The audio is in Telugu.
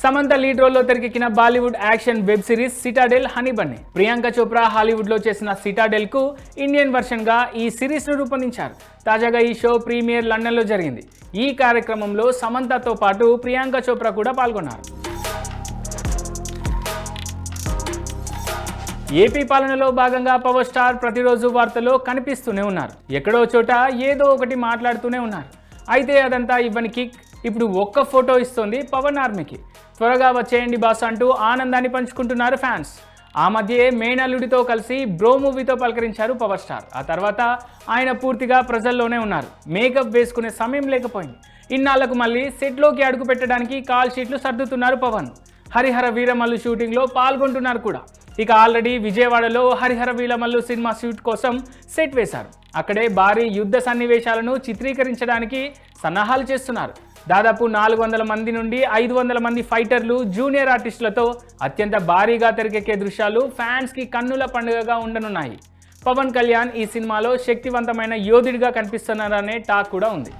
సమంత లీడ్ రోల్లో తెరకెక్కిన Bollywood action web series Citadel Honey Bunny. Priyanka Chopra హాలీవుడ్లో చేసిన సిటాడెల్కు ఇండియన్ వర్షన్గా ఈ సిరీస్ను రూపొందించారు. తాజాగా ఈ షో ప్రీమియర్ లండన్లో జరిగింది. ఈ కార్యక్రమంలో సమంతతో పాటు ప్రియాంక చోప్రా కూడా పాల్గొన్నారు. ఏపీ పాలనలో భాగంగా పవర్ స్టార్ ప్రతిరోజు వార్తల్లో కనిపిస్తూనే ఉన్నారు. ఎక్కడో చోట ఏదో ఒకటి మాట్లాడుతూనే ఉన్నారు. అయితే అదంతా ఇవ్వని కిక్. ఇప్పుడు ఒక్క ఫోటో ఇస్తోంది పవన్ ఆర్మీకి. త్వరగా వచ్చేయండి బాస్ అంటూ ఆనందాన్ని పంచుకుంటున్నారు ఫ్యాన్స్. ఆ మధ్యే మేనల్లుడితో కలిసి బ్రో మూవీతో పలకరించారు పవర్ స్టార్. ఆ తర్వాత ఆయన పూర్తిగా ప్రజల్లోనే ఉన్నారు. మేకప్ వేసుకునే సమయం లేకపోయింది. ఇన్నాళ్ళకు మళ్ళీ సెట్లోకి అడుగు పెట్టడానికి కాల్ షీట్లు సర్దుతున్నారు పవన్. హరిహర వీరమల్లు షూటింగ్లో పాల్గొంటున్నారు కూడా. ఇక ఆల్రెడీ విజయవాడలో హరిహర వీరమల్లు సినిమా షూట్ కోసం సెట్ వేశారు. అక్కడే భారీ యుద్ధ సన్నివేశాలను చిత్రీకరించడానికి సన్నాహాలు చేస్తున్నారు. దాదాపు నాలుగు వందల మంది నుండి ఐదు వందల మంది ఫైటర్లు జూనియర్ ఆర్టిస్టులతో అత్యంత భారీగా తెరకెక్కే దృశ్యాలు ఫ్యాన్స్కి కన్నుల పండుగగా ఉండనున్నాయి. పవన్ కళ్యాణ్ ఈ సినిమాలో శక్తివంతమైన యోధుడిగా కనిపిస్తున్నారనే టాక్ కూడా ఉంది.